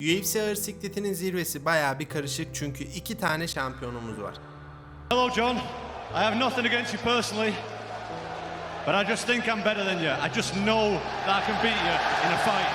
UFC ağır sikletinin zirvesi bayağı bir karışık çünkü iki tane şampiyonumuz var. Hello, John. I have nothing against you personally, but I just think I'm better than you. I just know that I can beat you in a fight.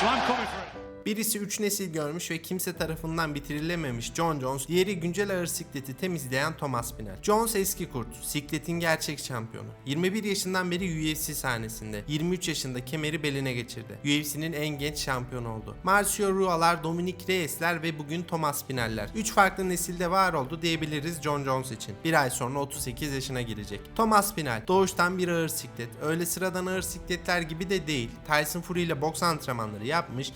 So I'm coming for. Birisi 3 nesil görmüş ve kimse tarafından bitirilememiş John Jones, diğeri güncel ağır sikleti temizleyen Thomas Pinal. Jones eski kurt, sikletin gerçek şampiyonu. 21 yaşından beri UFC sahnesinde, 23 yaşında kemeri beline geçirdi. UFC'nin en genç şampiyonu oldu. Marcio Rualar, Dominic Reyes'ler ve bugün Thomas Pinal'ler. 3 farklı nesilde var oldu diyebiliriz John Jones için. Bir ay sonra 38 yaşına girecek. Thomas Pinal, doğuştan bir ağır siklet. Öyle sıradan ağır sikletler gibi de değil. Tyson Fury ile boks antrenmanları yapmış,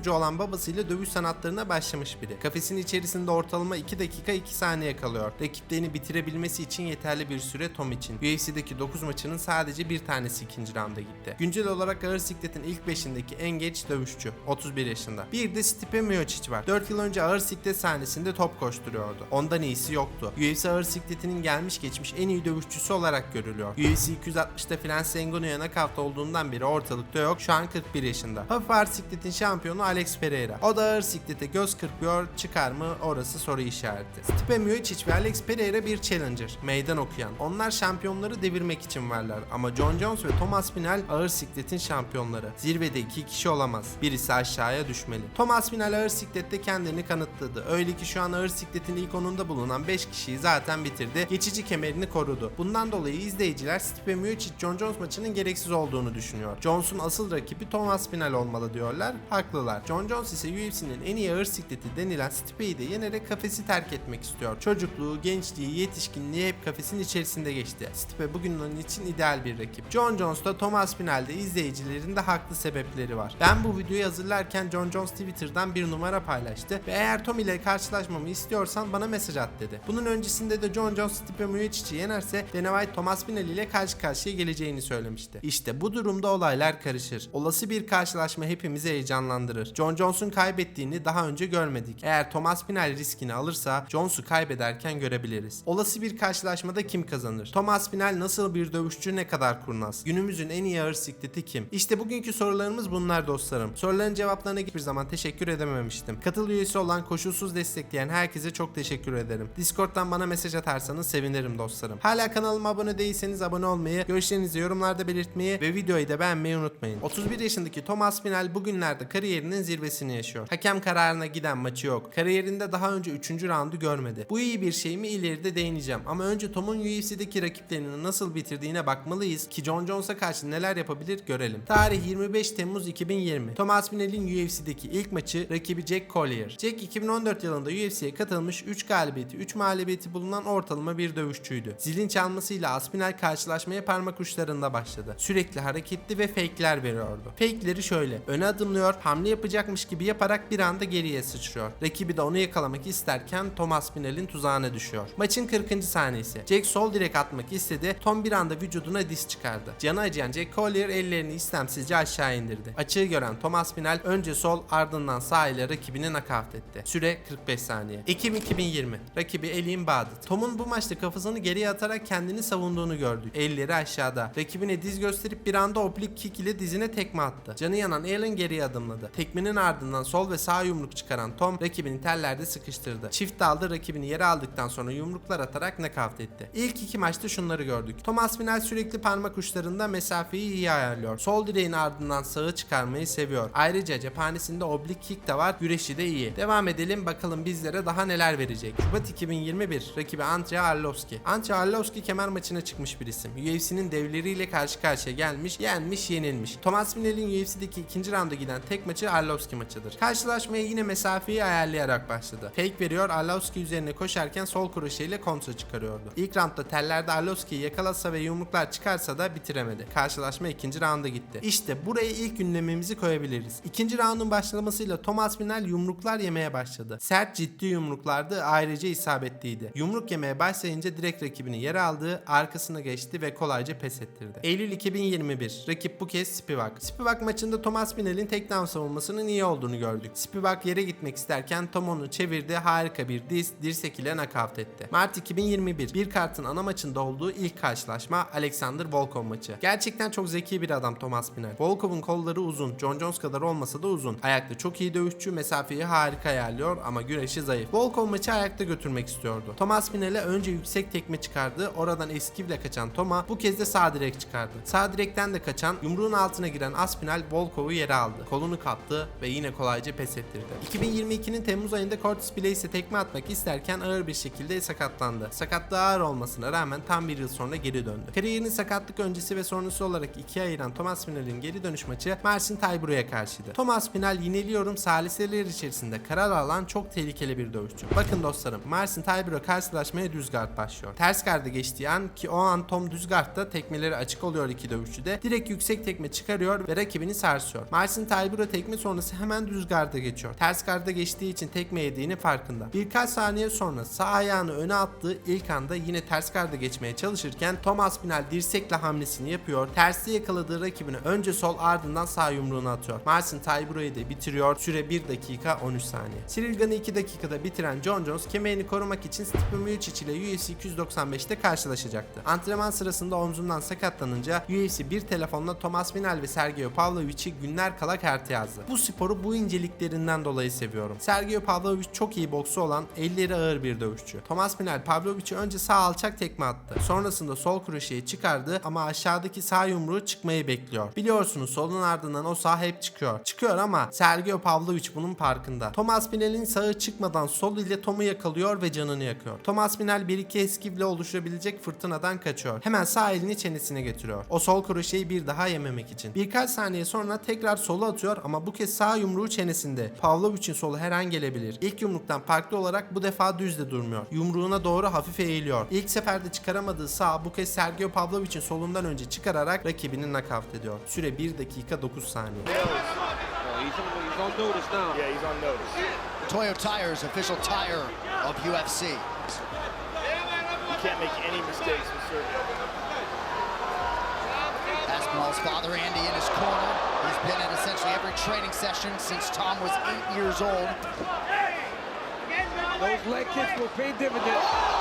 jiu-jitsucu olan babasıyla dövüş sanatlarına başlamış biri. Kafesin içerisinde ortalama 2 dakika 2 saniye kalıyor. Rakiplerini bitirebilmesi için yeterli bir süre Tom için. UFC'deki 9 maçının sadece bir tanesi ikinci rounda gitti. Güncel olarak ağır sikletin ilk 5'indeki en genç dövüşçü. 31 yaşında. Bir de Stipe Miocic var. 4 yıl önce ağır siklet sahnesinde top koşturuyordu. Ondan iyisi yoktu. UFC ağır sikletinin gelmiş geçmiş en iyi dövüşçüsü olarak görülüyor. UFC 260'da Francis Ngannou'ya nakavt olduğundan beri ortalıkta yok. Şu an 41 yaşında. Hafif ağır sikletin şampiyonu Alex Pereira. O da ağır siklete göz kırpıyor. Çıkar mı? Orası soru işareti. Stipe Miocic ve Alex Pereira bir challenger. Meydan okuyan. Onlar şampiyonları devirmek için varlar. Ama John Jones ve Thomas Pinal ağır sikletin şampiyonları. Zirvede iki kişi olamaz. Birisi aşağıya düşmeli. Thomas Pinal ağır siklette kendini kanıtladı. Öyle ki şu an ağır sikletin ilk onunda bulunan 5 kişiyi zaten bitirdi. Geçici kemerini korudu. Bundan dolayı izleyiciler Stipe Miocic John Jones maçının gereksiz olduğunu düşünüyor. Jones'un asıl rakibi Thomas Pinal olmalı diyorlar. Haklılar. John Jones ise UFC'nin en iyi ağır sikleti denilen Stipe'yi de yenerek kafesi terk etmek istiyor. Çocukluğu, gençliği, yetişkinliği hep kafesin içerisinde geçti. Stipe bugün onun için ideal bir rakip. John Jones'ta Thomas Pinal'de izleyicilerin de haklı sebepleri var. Ben bu videoyu hazırlarken John Jones Twitter'dan bir numara paylaştı ve eğer Tom ile karşılaşmamı istiyorsan bana mesaj at dedi. Bunun öncesinde de John Jones Stipe Miocic'i yenerse Dana White Thomas Pinal ile karşı karşıya geleceğini söylemişti. İşte bu durumda olaylar karışır. Olası bir karşılaşma hepimizi heyecanlandırır. John Jones'un kaybettiğini daha önce görmedik. Eğer Thomas Pinal riskini alırsa Jones'u kaybederken görebiliriz. Olası bir karşılaşmada kim kazanır? Thomas Pinal nasıl bir dövüşçü ne kadar kurnaz? Günümüzün en iyi ağır sikleti kim? İşte bugünkü sorularımız bunlar dostlarım. Soruların cevaplarına hiçbir zaman teşekkür edememiştim. Katıl üyesi olan koşulsuz destekleyen herkese çok teşekkür ederim. Discord'dan bana mesaj atarsanız sevinirim dostlarım. Hala kanalıma abone değilseniz abone olmayı, görüşlerinizi yorumlarda belirtmeyi ve videoyu da beğenmeyi unutmayın. 31 yaşındaki Thomas Pinal bugünlerde kariyerinin zirvesini yaşıyor. Hakem kararına giden maçı yok. Kariyerinde daha önce 3. roundu görmedi. Bu iyi bir şey mi ileride değineceğim. Ama önce Tom'un UFC'deki rakiplerini nasıl bitirdiğine bakmalıyız ki John Jones'a karşı neler yapabilir görelim. Tarih 25 Temmuz 2020. Thomas Pinal'in UFC'deki ilk maçı rakibi Jack Collier. Jack 2014 yılında UFC'ye katılmış 3 galibiyeti 3 mağlubiyeti bulunan ortalama bir dövüşçüydü. Zilin çalmasıyla Aspinal karşılaşmaya parmak uçlarında başladı. Sürekli hareketli ve fake'ler veriyordu. Fake'leri şöyle. Öne adımlıyor, hamle yapacakmış gibi yaparak bir anda geriye sıçrıyor. Rakibi de onu yakalamak isterken Thomas Pinal'in tuzağına düşüyor. Maçın 40. saniyesi. Jack sol direk atmak istedi. Tom bir anda vücuduna diz çıkardı. Canı acıyan Jack Collier ellerini istemsizce aşağı indirdi. Açığı gören Thomas Pinal önce sol ardından sağ ile rakibini nakavt etti. Süre 45 saniye. Ekim 2020. Rakibi Elin Badet. Tom'un bu maçta kafasını geriye atarak kendini savunduğunu gördük. Elleri aşağıda. Rakibine diz gösterip bir anda oblik kick ile dizine tekme attı. Canı yanan Allen geriye adımladı. Tekmenin ardından sol ve sağ yumruk çıkaran Tom rakibini tellerde sıkıştırdı. Çift daldı rakibini yere aldıktan sonra yumruklar atarak nakavt etti. İlk iki maçta şunları gördük. Thomas Pinal sürekli parmak uçlarında mesafeyi iyi ayarlıyor. Sol direğin ardından sağı çıkarmayı seviyor. Ayrıca cephanesinde oblik kick de var. Güreşi de iyi. Devam edelim bakalım bizlere daha neler verecek. Şubat 2021 rakibi Andrei Arlovski. Andrei Arlovski kemer maçına çıkmış bir isim. UFC'nin devleriyle karşı karşıya gelmiş, yenmiş, yenilmiş. Thomas Pinal'in UFC'deki ikinci rounda giden tek maçı Arlovski maçıdır. Karşılaşmaya yine mesafeyi ayarlayarak başladı. Fake veriyor, Arlovski üzerine koşarken sol kroşeyle kontra çıkarıyordu. İlk roundda tellerde Arlovski'yi yakalasa ve yumruklar çıkarsa da bitiremedi. Karşılaşma ikinci rounda gitti. İşte buraya ilk gündemimizi koyabiliriz. İkinci roundun başlamasıyla Thomas Pinal yumruklar yemeye başladı. Sert ciddi yumruklardı ayrıca isabetliydi. Yumruk yemeye başlayınca direkt rakibini yere aldı, arkasına geçti ve kolayca pes ettirdi. Eylül 2021 rakip bu kez Spivak. Spivak maçında Thomas Pinal'in takedown savunması performansının iyi olduğunu gördük. Spivak yere gitmek isterken Tom onu çevirdi, harika bir diz, dirsek ile nakavt etti. Mart 2021, bir kartın ana maçında olduğu ilk karşılaşma Alexander Volkov maçı. Gerçekten çok zeki bir adam Thomas Pinel. Volkov'un kolları uzun, John Jones kadar olmasa da uzun. Ayakta çok iyi dövüşçü, mesafeyi harika ayarlıyor ama güreşi zayıf. Volkov maçı ayakta götürmek istiyordu. Thomas Pinel'e önce yüksek tekme çıkardı, oradan eskivle kaçan Toma bu kez de sağ direk çıkardı. Sağ direkten de kaçan, yumruğun altına giren Aspinal Volkov'u yere aldı. Kolunu kaptı ve yine kolayca pes ettirdi. 2022'nin Temmuz ayında Curtis Blaze'e tekme atmak isterken ağır bir şekilde sakatlandı. Sakatlığı ağır olmasına rağmen tam bir yıl sonra geri döndü. Kariyerini sakatlık öncesi ve sonrası olarak ikiye ayıran Thomas Pinel'in geri dönüş maçı Marcin Tayburu'ya karşıydı. Thomas Pinel yeniliyorum saliseler içerisinde karar alan çok tehlikeli bir dövüşçü. Bakın dostlarım Marcin Tayburo karşılaşmaya düz guard başlıyor. Ters garda geçtiği an ki o an Tom düz guardda tekmeleri açık oluyor iki dövüşçü de direkt yüksek tekme çıkarıyor ve rakibini sarsıyor. Marcin Tayburo tekme sonrası hemen düz garda geçiyor. Ters garda geçtiği için tekme yediğini farkında. Birkaç saniye sonra sağ ayağını öne attığı ilk anda yine ters garda geçmeye çalışırken Thomas Pinel dirsekle hamlesini yapıyor. Tersi yakaladığı rakibini önce sol ardından sağ yumruğunu atıyor. Marcin Tayburo'yu da bitiriyor. Süre 1 dakika 13 saniye. Cirilgan'ı 2 dakikada bitiren John Jones kemerini korumak için Stipe Miocic ile UFC 295'te karşılaşacaktı. Antrenman sırasında omzundan sakatlanınca UFC bir telefonla Thomas Pinel ve Sergio Pavlovic'i günler kala kartı yazdı. Bu sporu bu inceliklerinden dolayı seviyorum. Sergio Pavlovic çok iyi boksu olan elleri ağır bir dövüşçü. Thomas Pinel Pavlovic'e önce sağ alçak tekme attı. Sonrasında sol kroşeyi çıkardı ama aşağıdaki sağ yumruğu çıkmayı bekliyor. Biliyorsunuz solun ardından o sağ hep çıkıyor. Çıkıyor ama Sergio Pavlovic bunun farkında. Thomas Pinel'in sağı çıkmadan sol ile Tom'u yakalıyor ve canını yakıyor. Thomas Pinel bir iki eskivle oluşabilecek fırtınadan kaçıyor. Hemen sağ elini çenesine getiriyor. O sol kroşeyi bir daha yememek için. Birkaç saniye sonra tekrar sola atıyor ama bu kez sağ yumruğu çenesinde. Pavlovic'in solu her an gelebilir. İlk yumruktan farklı olarak bu defa düz de durmuyor. Yumruğuna doğru hafif eğiliyor. İlk seferde çıkaramadığı sağ bu kez Sergio Pavlovic'in solundan önce çıkararak rakibini nakavt ediyor. Süre 1 dakika 9 saniye. Toyo Tires, official tire of UFC. You can't make any mistakes with Sergio. Father, Andy, in his corner. He's been at essentially every training session since Tom was eight years old. Those leg kicks will pay dividends.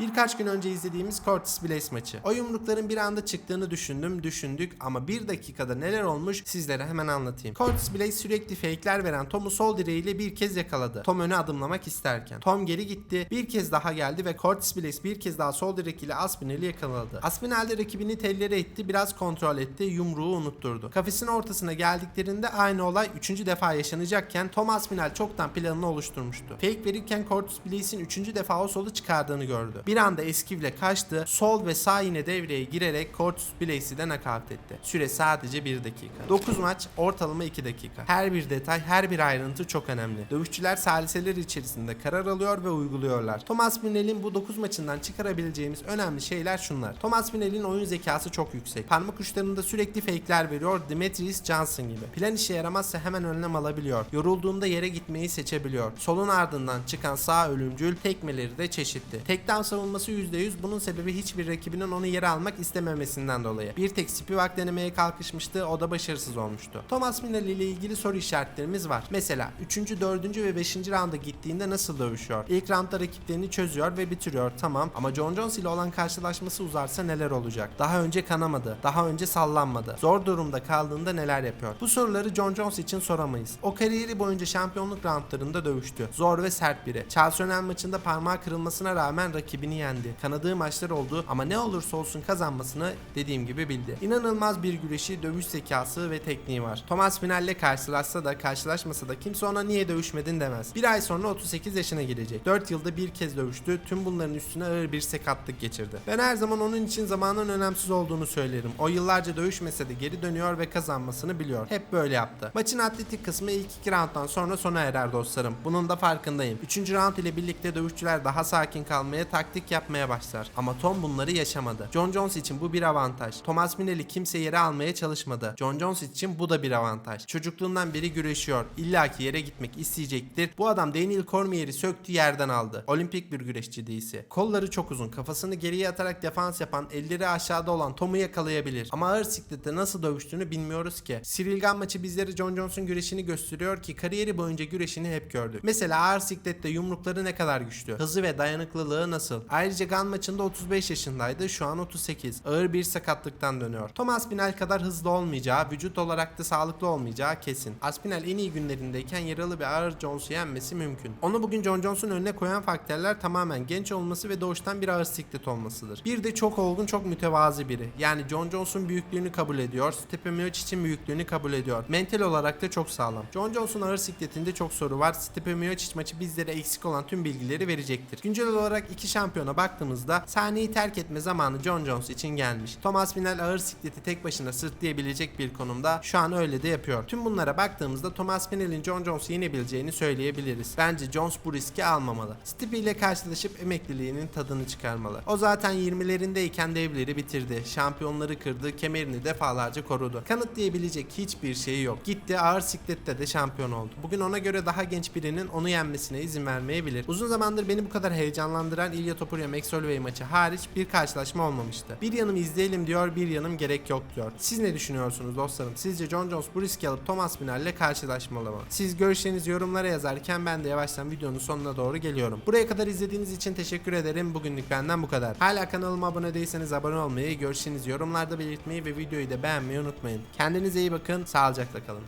Birkaç gün önce izlediğimiz Curtis Blaze maçı. O yumrukların bir anda çıktığını düşündüm, düşündük ama bir dakikada neler olmuş sizlere hemen anlatayım. Curtis Blaze sürekli fake'ler veren Tom'u sol direğiyle bir kez yakaladı. Tom öne adımlamak isterken. Tom geri gitti, bir kez daha geldi ve Curtis Blaze bir kez daha sol direk ile Aspinall'i yakaladı. Aspinall de rakibini tellere etti, biraz kontrol etti, yumruğu unutturdu. Kafesin ortasına geldiklerinde aynı olay 3. defa yaşanacakken Tom Aspinall çoktan planını oluşturmuştu. Fake verirken Curtis Blaze'in 3. defa o solu çıkardığını gördü. Bir anda eskivle kaçtı, sol ve sağ yine devreye girerek Curtis Blaze'i de nakavt etti. Süre sadece 1 dakika. 9 maç, ortalama 2 dakika. Her bir detay, her bir ayrıntı çok önemli. Dövüşçüler saliseler içerisinde karar alıyor ve uyguluyorlar. Thomas Pinel'in bu 9 maçından çıkarabileceğimiz önemli şeyler şunlar. Thomas Pinel'in oyun zekası çok yüksek. Parmak uçlarında sürekli fake'ler veriyor Demetrius Johnson gibi. Plan işe yaramazsa hemen önlem alabiliyor. Yorulduğunda yere gitmeyi seçebiliyor. Solun ardından çıkan sağ ölümcül tekmeleri de çeşitli. Takedown savunması %100 bunun sebebi hiçbir rakibinin onu yere almak istememesinden dolayı. Bir tek Spivak denemeye kalkışmıştı o da başarısız olmuştu. Thomas Pinel ile ilgili soru işaretlerimiz var. Mesela 3. 4. ve 5. rounda gittiğinde nasıl dövüşüyor? İlk roundda rakiplerini çözüyor ve bitiriyor tamam ama John Jones ile olan karşılaşması uzarsa neler olacak? Daha önce kanamadı, daha önce sallanmadı. Zor durumda kaldığında neler yapıyor? Bu soruları John Jones için soramayız. O kariyeri boyunca şampiyonluk roundlarında dövüştü. Zor ve sert biri. Charles Önem maçında parmağı kırılmasına rağmen rakibini yendi. Kanadığı maçlar oldu ama ne olursa olsun kazanmasını dediğim gibi bildi. İnanılmaz bir güreşi, dövüş zekası ve tekniği var. Thomas Pinel'le karşılaşsa da karşılaşmasa da kimse ona niye dövüşmedin demez. Bir ay sonra 38 yaşına girecek. 4 yılda bir kez dövüştü. Tüm bunların üstüne ağır bir sakatlık geçirdi. Ben her zaman onun için zamanın önemsiz olduğunu söylerim. O yıllarca dövüşmese de geri dönüyor ve kazanmasını biliyor. Hep böyle yaptı. Maçın atletik kısmı ilk iki rounddan sonra sona erer dostlarım. Bunun da farkındayım. Üçüncü round ile birlikte dövüşçüler daha sakin kalmaya, taktik taktik yapmaya başlar. Ama Tom bunları yaşamadı. John Jones için bu bir avantaj. Thomas Minel'i kimse yere almaya çalışmadı. John Jones için bu da bir avantaj. Çocukluğundan beri güreşiyor. İlla ki yere gitmek isteyecektir. Bu adam Daniel Cormier'i söktü yerden aldı. Olimpik bir güreşçi değilse. Kolları çok uzun. Kafasını geriye atarak defans yapan, elleri aşağıda olan Tom'u yakalayabilir. Ama ağır siklette nasıl dövüştüğünü bilmiyoruz ki. Cyril Gunn maçı bizlere John Jones'un güreşini gösteriyor ki kariyeri boyunca güreşini hep gördük. Mesela ağır siklette yumrukları ne kadar güçlü. Hızı ve dayanıklılığı nasıl. Ayrıca Gunn maçında 35 yaşındaydı. Şu an 38. Ağır bir sakatlıktan dönüyor. Tom Aspinall kadar hızlı olmayacağı, vücut olarak da sağlıklı olmayacağı kesin. Aspinall en iyi günlerindeyken yaralı ve ağır Jones'u yenmesi mümkün. Onu bugün John Jones'un önüne koyan faktörler tamamen genç olması ve doğuştan bir ağır siklet olmasıdır. Bir de çok olgun, çok mütevazi biri. Yani John Jones'un büyüklüğünü kabul ediyor. Stipe Miocic'in büyüklüğünü kabul ediyor. Mental olarak da çok sağlam. John Jones'un ağır sikletinde çok soru var. Stipe Miocic maçı bizlere eksik olan tüm bilgileri verecektir. Güncel olarak iki şampiyona baktığımızda sahneyi terk etme zamanı John Jones için gelmiş. Thomas Pinel ağır sikleti tek başına sırtlayabilecek bir konumda. Şu an öyle de yapıyor. Tüm bunlara baktığımızda Thomas Pinel'in John Jones'u yenebileceğini söyleyebiliriz. Bence Jones bu riski almamalı. Stipe ile karşılaşıp emekliliğinin tadını çıkarmalı. O zaten 20'lerindeyken devleri bitirdi. Şampiyonları kırdı, kemerini defalarca korudu. Kanıtlayabilecek hiçbir şeyi yok. Gitti ağır siklette de şampiyon oldu. Bugün ona göre daha genç birinin onu yenmesine izin vermeyebilir. Uzun zamandır beni bu kadar heyecanlandıran İlya Topuria Holloway maçı hariç bir karşılaşma olmamıştı. Bir yanım izleyelim diyor, bir yanım gerek yok diyor. Siz ne düşünüyorsunuz dostlarım? Sizce John Jones bu riski alıp Thomas Pinal ile karşılaşmalı mı? Siz görüşlerinizi yorumlara yazarken ben de yavaştan videonun sonuna doğru geliyorum. Buraya kadar izlediğiniz için teşekkür ederim. Bugünlük benden bu kadar. Hala kanalıma abone değilseniz abone olmayı, görüşlerinizi yorumlarda belirtmeyi ve videoyu da beğenmeyi unutmayın. Kendinize iyi bakın, sağlıcakla kalın.